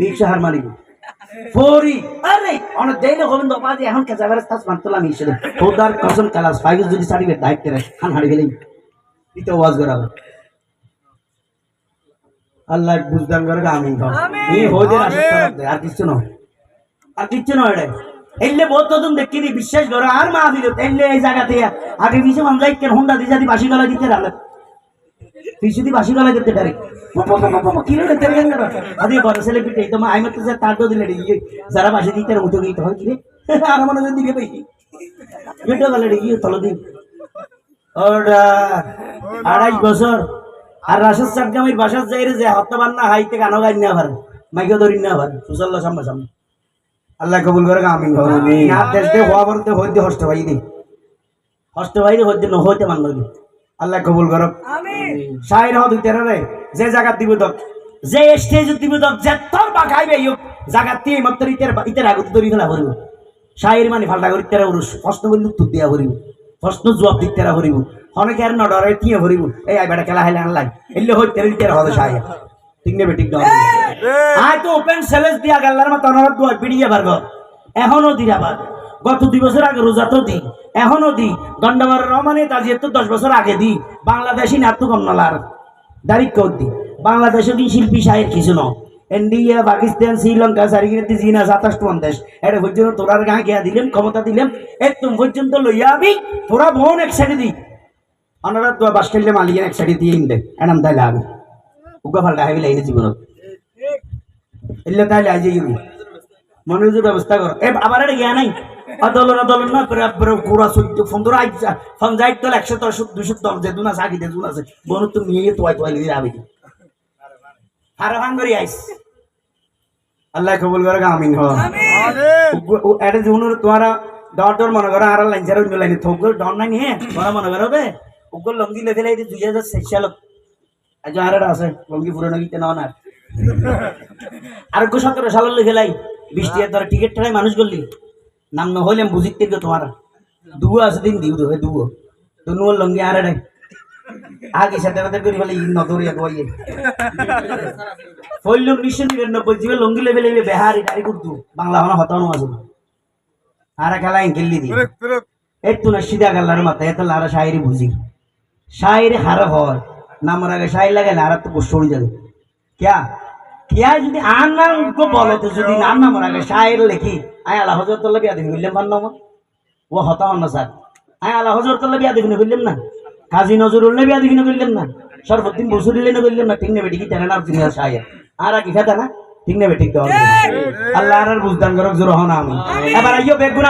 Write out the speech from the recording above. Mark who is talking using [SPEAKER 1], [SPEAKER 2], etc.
[SPEAKER 1] রিক্সা হার মারিব ফরি। আরে। অনেক দেইলে গোবিন্দ এখন কাছে আবার তাস মারতলাম ইসরে খোদার কসম ক্লাস ফাইভ যদি সার্টিফিকেট দায়িত্ব রে খান হারি গেলেই ইতো ওয়াজ করাবে। আল্লাহ বুঝদান করে আমিন কর। এই হইদের আশীর্বাদ আর কিছু নয়। আর কিচ্ছু নয় রে। এলে বহুত তুমি দেখি দি বিশ্বাস করো আর মা দিল এলে এই জায়গাতে আগে কিছু মান যাই কেন হোন্ডা দিশা দি বাসি গলা দিতে রালে দি বাসি গলা দিতে পারে। কি রে গেল আদি বড় ছেলে পিটে তো আই মত যে তার দিলে রে ইয়ে যারা বাসি দিতে রে উঠে গিয়ে হয় কি আর দিকে পাই বেটো গেল ইয়ে তলো দিন বছর। আর রাশেদ চাটগামির বাসার যাই যে হত্যা বান্না হাইতে গানো গাই না পারে মাইকে ধরি না পারে সামনে সামনে। আল্লাহ কবুল করে না দেশ দে হওয়া হইতে ভাই দি ভাই হইতে হইতে মান আল্লাহ কবুল করো শাইর হদ হইতে রে যে জায়গা দিব দক যে স্টেজ দিব দক যে তোর বাগাইবে ইউ জায়গা তি মাত্র ইতের ইতের আগত ধরি ফেলা করিব মানে ফালটা করি তেরা উরুস প্রশ্ন বন্ধু দিয়া করিব প্রশ্ন জবাব দিতে তেরা করিব অনেকে আর নডরে টিয়ে এই আই বেটা খেলা হাইলে আনলাই। এলে হইতে রে তেরা হদ শাইর ঠিক নেবে ঠিক নয় আয় তো ওপেন চ্যালেঞ্জ দিয়া গাল্লার মতো অনারত দুয়ার পিড়িয়ে এখনও দিরা পার গত দুই বছর আগে রোজা তো দি এখনও দি। গন্ডাবার রহমানে তাজিয়ে তো দশ বছর আগে দি। বাংলাদেশি নাট্য কন্নলার দারিক কর দি বাংলাদেশে কি শিল্পী সাহের কিছু ন ইন্ডিয়া পাকিস্তান, শ্রীলঙ্কা সারিগিরিতে জিনা সাতাশ দেশ এটা পর্যন্ত তোরার গাঁ গিয়া দিলেন ক্ষমতা দিলেন একদম পর্যন্ত লইয়া আবি তোরা বোন এক সাইডে দি। অনারা তো বাস খেললে মালিকের এক সাইডে দিয়ে ইন্দে। এনাম তাইলে আবি উগা ফাল্টা হাইবি লাইনে জীবনত। এলে তাহলে আজ মনোযোগ ব্যবস্থা কর। এ, আবার এটা গিয়া নাই। আদলন আদলন না করে আপনার গোড়া যাই তো একশো দশ দুশো দশ যে দুনা সাকি দে দুনা আছে বনু তো নিয়ে তোয়াই তোয়াই লিয়ে আবি হারা ভাঙ করে আইস। আল্লাহ কবুল করে আমিন হ এটা তোমারা ডর ডর মনে করো আর লাইন ছাড়া অন্য লাইনে থোক ডর নাই হে তোরা মনে করো বে ওগুলো লঙ্গি এই দুই হাজার শেষ সালত আজ আর আছে লঙ্গি পুরনো গীতে না। আর সতেরো সালের লিখে লাই বৃষ্টি আর ধর টিকিট ঠেলাই মানুষ করলি। নাম নহলে বুঝিত থেকে তোমার দুবো আছে দিন দিও হে দুবো তো নুয়ার লঙ্গি আর এটা আগে সাথে সাথে করি ফেলে নদরিয়া কইয়ে ফইলুম নিশ্চয় নিরানব্বই জিবে লঙ্গি বেহারি গাড়ি করতু বাংলা হনা হতানো আছে। আর খেলা খেললি দি একটু না সিধা গাল্লার মাথায় এত লারা শায়রি বুঝি শায়রি হার হয় নামার আগে শায়রি লাগে লারা তো গোষ্ঠ যাবে ক্যা? ক্যা যদি আর নাম বলে তো যদি নাম নামার আগে শায়র লেখি। আয় আল্লাহ বিয়া পার নাম ও হতা না স্যার আয় আল্লাহ বিয়া না কাজী নজরুল বিয়া দিবি না বললাম না। বসুরিলে না ঠিক নেবে ঠিকই তেনা নাম আর কি খেতা না ঠিক নেবে ঠিক। তো আল্লাহ আর বুঝদান করক জোর হন আমি। এবার আইও বেগুনা